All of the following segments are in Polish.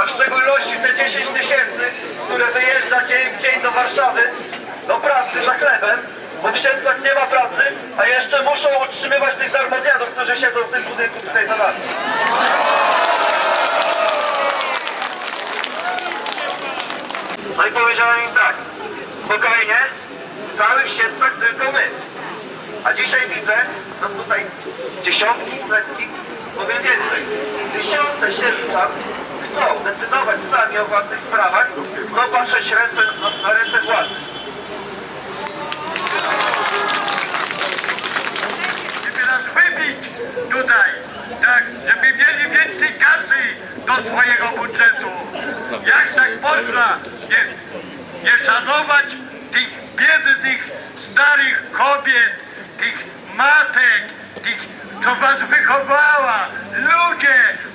a w szczególności te 10 tysięcy, które wyjeżdża dzień w dzień do Warszawy do pracy za chlebem, bo w Siedlcach nie ma pracy, a jeszcze muszą utrzymywać tych darmozjadów, którzy siedzą w tym budynku tutaj za nami. No i powiedziałem im tak, spokojnie, w całych Siedlcach tylko my. A dzisiaj widzę, no tutaj dziesiątki, setki, powiem więcej, tysiące Siedlczan chcą decydować sami o własnych sprawach, chcą patrzeć ręce, na ręce władzy. żeby nas wybić tutaj, tak, żeby mieli więcej kasy do swojego budżetu. Jak tak można nie, nie szanować tych biednych, starych kobiet, tych matek, tych, co was wychowała. Ludzie,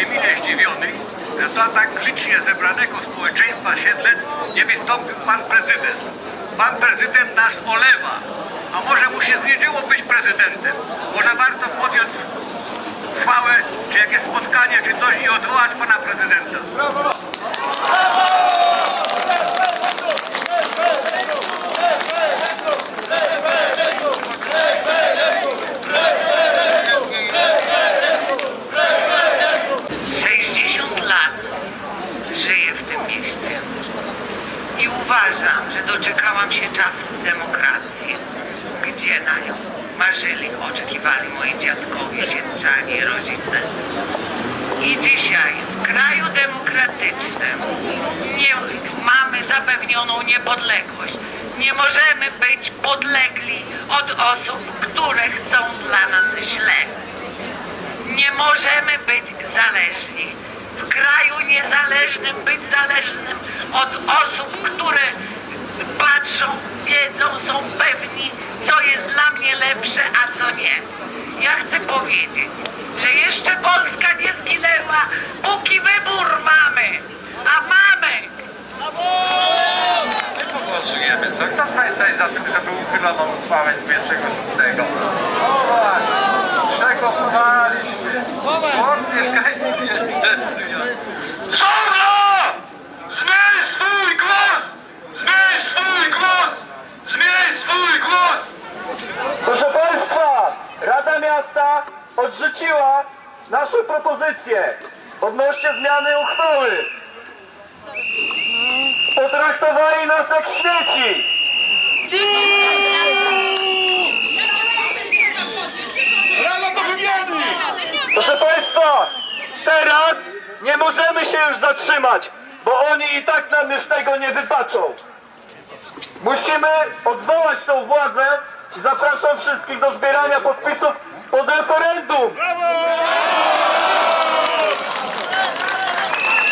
bardzo niemile zdziwiony, że do tak licznie zebranego społeczeństwa Siedlec nie wystąpił Pan Prezydent. Pan Prezydent nas olewa, a może mu się zjedziło być prezydentem. Może warto podjąć uchwałę, czy jakieś spotkanie, czy coś i odwołać Pana Prezydenta. Sześćdziesiąt lat żyję w tym mieście i uważam, że doczekałam się czasów demokracji, gdzie na nią marzyli, oczekiwali moi dziadkowie, siedczanie, rodzice. I dzisiaj w kraju demokratycznym nie mamy zapewnioną niepodległość. Nie możemy być podlegli od osób, które chcą dla nas źle. Nie możemy być zależni. Kraju niezależnym być zależnym od osób, które patrzą, wiedzą, są pewni, co jest dla mnie lepsze, a co nie. Ja chcę powiedzieć, że jeszcze Polska nie zginęła, póki wybór mamy. A mamy! Głosujemy, co? Kto z Państwa jest za tym, żeby uchylono uchwałę z 26? Miasta odrzuciła nasze propozycje odnośnie zmiany uchwały. Potraktowali nas jak śmieci. Proszę Państwa, teraz nie możemy się już zatrzymać, bo oni i tak nam już tego nie wybaczą. Musimy odwołać tą władzę i zapraszam wszystkich do zbierania podpisów pod referendum.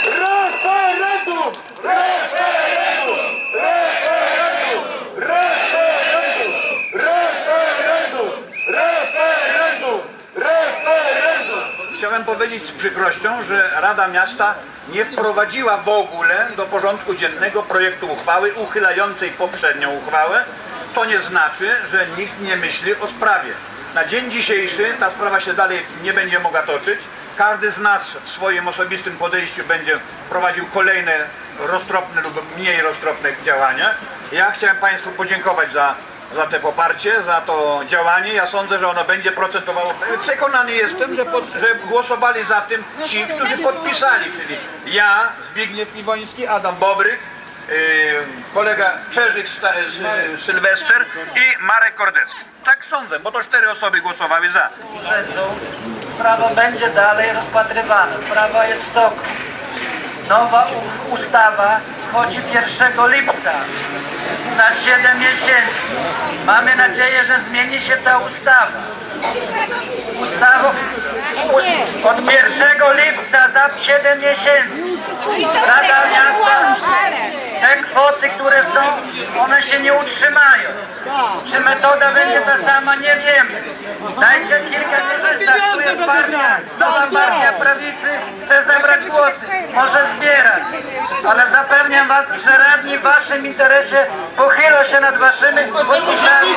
Referendum! Referendum! Referendum! Referendum! Referendum! Referendum! Referendum! Chciałem powiedzieć z przykrością, że Rada Miasta nie wprowadziła w ogóle do porządku dziennego projektu uchwały uchylającej poprzednią uchwałę. To nie znaczy, że nikt nie myśli o sprawie. Na dzień dzisiejszy ta sprawa się dalej nie będzie mogła toczyć. Każdy z nas w swoim osobistym podejściu będzie prowadził kolejne roztropne lub mniej roztropne działania. Ja chciałem Państwu podziękować za za te poparcie, za to działanie. Ja sądzę, że ono będzie procentowało. Przekonany jestem, że, pod, że głosowali za tym ci, którzy podpisali, czyli ja, Zbigniew Piwoński, Adam Bobryk, kolega Czerzyk y, Sylwester i Marek Kordecki. Tak sądzę, bo to cztery osoby głosowały za. sprawa będzie dalej rozpatrywana. Sprawa jest w toku. Nowa ustawa wchodzi 1 lipca, za 7 miesięcy. Mamy nadzieję, że zmieni się ta ustawa. Ustawą ust, od 1 lipca za 7 miesięcy Rada Miasta kwoty, które są, one się nie utrzymają. Czy metoda będzie ta sama, nie wiemy. Dajcie kilka korzystać, tu jest partia, nowa partia prawicy, chce zebrać głosy, może zbierać. Ale zapewniam was, że radni w waszym interesie pochylą się nad waszymi podpisami.